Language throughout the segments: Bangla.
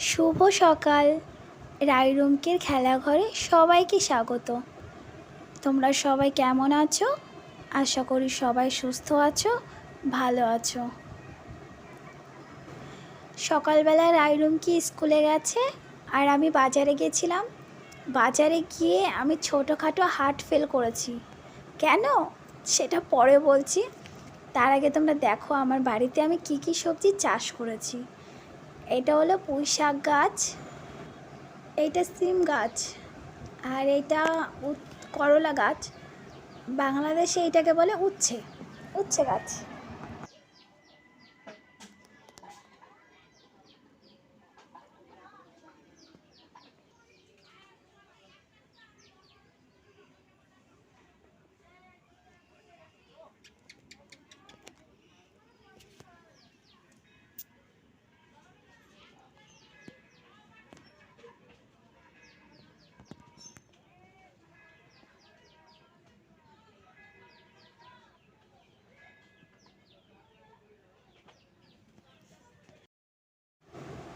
শুভ সকাল। রাইরুমকের খেলাঘরে সবাইকে স্বাগত। তোমরা সবাই কেমন আছো? আশা করি সবাই সুস্থ আছো, ভালো আছো। সকালবেলা রাইরুমকি স্কুলে গেছে আর আমি বাজারে গেছিলাম। বাজারে গিয়ে আমি ছোটোখাটো হাট ফেল করেছি। কেন? সেটা পরে বলছি। তার আগে তোমরা দেখো আমার বাড়িতে আমি কি কি সবজি চাষ করেছি। এটা হলো পুঁই শাক গাছ এইটা সিম গাছ আর এটা করলা গাছ। বাংলাদেশে এটাকে বলে উচ্ছে উচ্ছে গাছ।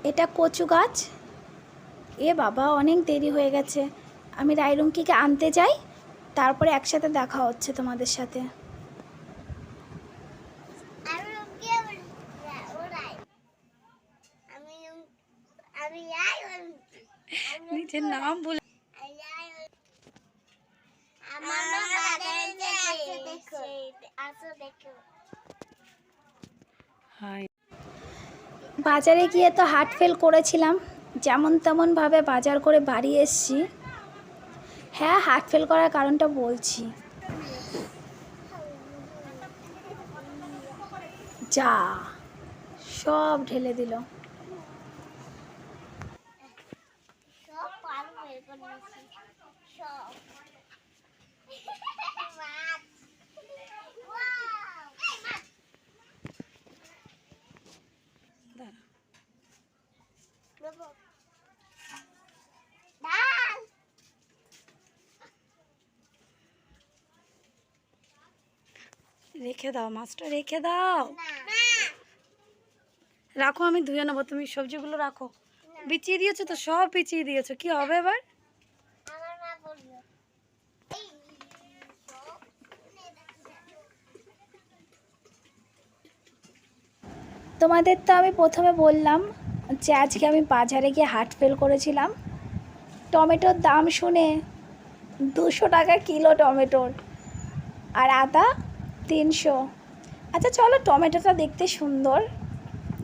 এটা কচু গাছ। এ বাবা অনেক দেরি হয়ে গেছে। আমি রাইরুমকিকে আনতে যাই তারপরে একসাথে দেখা হচ্ছে তোমাদের সাথে। নিজের নাম বলে আমার বাগানে আছে দেখো। আসো দেখো। হাই। বাজারে গিয়ে তো হাট ফেল করেছিলাম। যেমন তেমনভাবে বাজার করে বাড়ি এসছি। হ্যাঁ হাট ফেল করার কারণটা বলছি। যা, সব ঢেলে দিল। সব পার বের করে নিয়েছি সব মাছ ওয়াও এই মাছ দাঁড়া দেবো ডাল রেখে দাও, মাছটা রেখে দাও। রাখো, আমি ধুয়ে নেব। তুমি সবজিগুলো রাখো। বিছিয়ে দিয়েছ তো, সব বিছিয়ে দিয়েছ। কি হবে এবার? তোমাদের তো আমি প্রথমে বললাম যে আজকে আমি বাজারে গিয়ে হাট ফেল করেছিলাম। টমেটোর দাম শুনে দুশো টাকা কিলো টমেটোর। আর আদা? তিনশো। আচ্ছা চলো টমেটোটা দেখতে সুন্দর।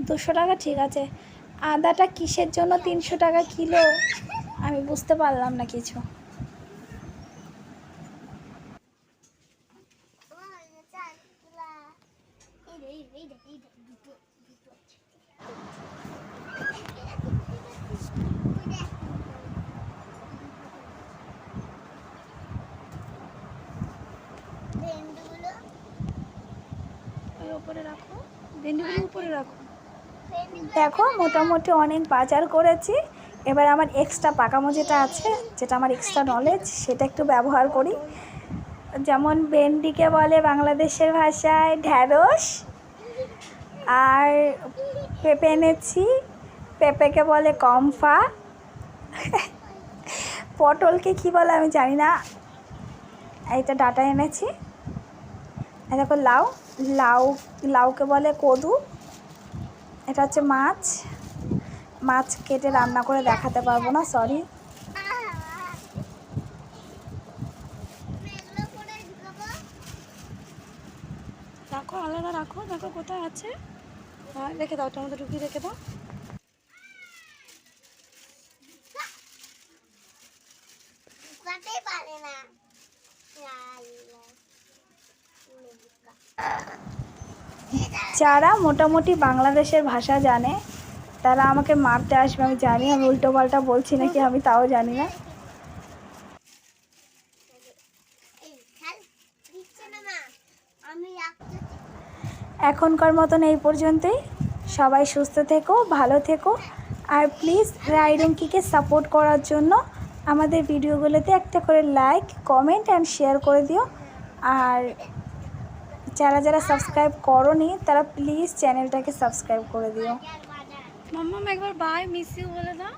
দুশো টাকা, ঠিক আছে। আদাটা কিসের জন্য তিনশো টাকা কিলো? আমি বুঝতে পারলাম না কিছু আমার চাল তুলা এই রে এই রে এই রে দুটো দুটো ভেন্ডিগুলো ওই উপরে রাখো ভেন্ডিগুলো উপরে রাখো। দেখো মোটামুটি অনেক বাজার করেছি। এবার আমার এক্সট্রা পাকামো যেটা আছে যেটা আমার এক্সট্রা নলেজ সেটা একটু ব্যবহার করি। যেমন ভেন্ডিকে বলে বাংলাদেশের ভাষায় ঢ্যাঁড়স আর পেঁপে এনেছি পেঁপেকে বলে কমফা। পটলকে কি বলে আমি জানি না। এইটা ডাটা এনেছি। দেখো লাউ। লাউ, লাউকে বলে কদু। এটা হচ্ছে মাছ। মাছ কেটে রান্না করে দেখাতে পারব না সরি রাখো, আলাদা রাখো, দেখো কোথায় আছে। রেখে দাও টমেটো ঢুকিয়ে রেখে দাও ঢুকাতেই পারে না আল্লাহ। ঢুকা। যারা মোটামুটি বাংলাদেশের ভাষা জানে, তারা আমাকে মারতে আসবে, আমি জানি, আমি উল্টো পাল্টা বলছি নাকি, আমি তাও জানি না। এখনকার মতন এই পর্যন্তই। সবাই সুস্থ থেকো, ভালো থেকো। আর প্লিজ রাইডুঙ্কিকে সাপোর্ট করার জন্য আমাদের ভিডিওগুলোতে একটা করে লাইক কমেন্ট অ্যান্ড শেয়ার করে দিও। আর যারা যারা সাবস্ক্রাইব করনি, তারা প্লিজ চ্যানেলটাকে সাবস্ক্রাইব করে দিও। বাজার বাজার মাম্মাম একবার বাই মিস ইউ বলে দাও।